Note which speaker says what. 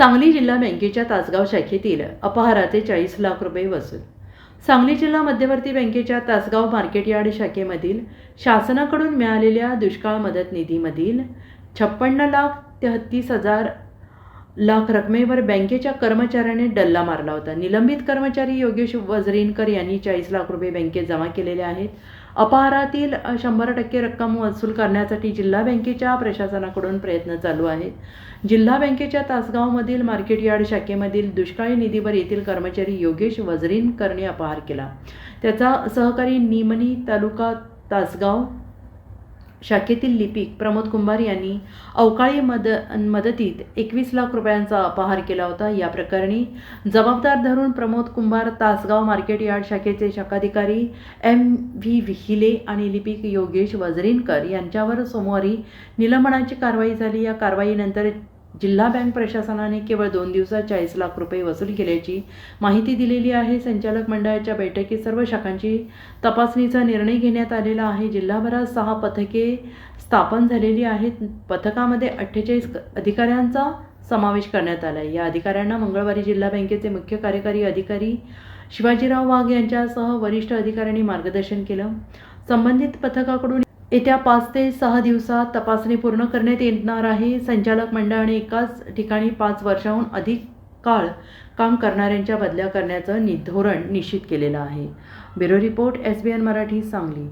Speaker 1: सांगली जिल्हा बँकेच्या तासगाव शाखेतील अपहाराचे चाळीस लाख रुपये वसूल. सांगली जिल्हा मध्यवर्ती बँकेच्या तासगाव मार्केट यार्ड शाखेमधील शासनाकडून मिळालेल्या दुष्काळ मदत निधीमधील छप्पन्न लाख तेहत्तीस हजार लाख रकमेवर बँकेच्या कर्मचाऱ्याने डल्ला मारला होता. निलंबित कर्मचारी योगेश वजरीनकर यांनी चाळीस लाख रुपये बँकेत जमा केलेले आहेत. अपहारातील शंभर टक्के रक्कम वसूल करण्यासाठी जिल्हा बँकेच्या प्रशासनाकडून प्रयत्न चालू आहेत. जिल्हा बँकेच्या तासगावमधील मार्केट यार्ड शाखेमधील दुष्काळी निधीवर येथील कर्मचारी योगेश वजरीनकरने अपहार केला. त्याचा सहकारी निमणी तालुका तासगाव शाखेतील लिपिक प्रमोद कुंभार यांनी अवकाळी मद मदतीत एकवीस लाख रुपयांचा अपहार केला होता. या प्रकरणी जबाबदार धरून प्रमोद कुंभार तासगाव मार्केट यार्ड शाखेचे शाखाधिकारी एम व्ही विहिले आणि लिपिक योगेश वजरीनकर यांच्यावर सोमवारी निलंबनाची कारवाई झाली. या कारवाईनंतर जिल्हा बँक प्रशासनाने केवळ दोन दिवसात चाळीस लाख रुपये वसूल केल्याची माहिती दिलेली आहे. संचालक मंडळाच्या बैठकीत सर्व शाखांची तपासणीचा निर्णय घेण्यात आलेला आहे. जिल्हाभरात सहा पथके स्थापन झालेली आहेत. पथकामध्ये अठ्ठेचाळीस अधिकाऱ्यांचा समावेश करण्यात आला आहे या अधिकाऱ्यांना मंगळवारी जिल्हा बँकेचे मुख्य कार्यकारी अधिकारी शिवाजीराव वाघ यांच्यासह वरिष्ठ अधिकाऱ्यांनी मार्गदर्शन केलं. संबंधित पथकाकडून येत्या पाच ते सहा दिवसात तपासणी पूर्ण करण्यात येणार आहे. संचालक मंडळाने एकाच ठिकाणी पाच वर्षाहून अधिक काळ काम करणाऱ्यांच्या बदल्या करण्याचं नि धोरण निश्चित केलेलं आहे. Bureau report S B N Marathi Sangli.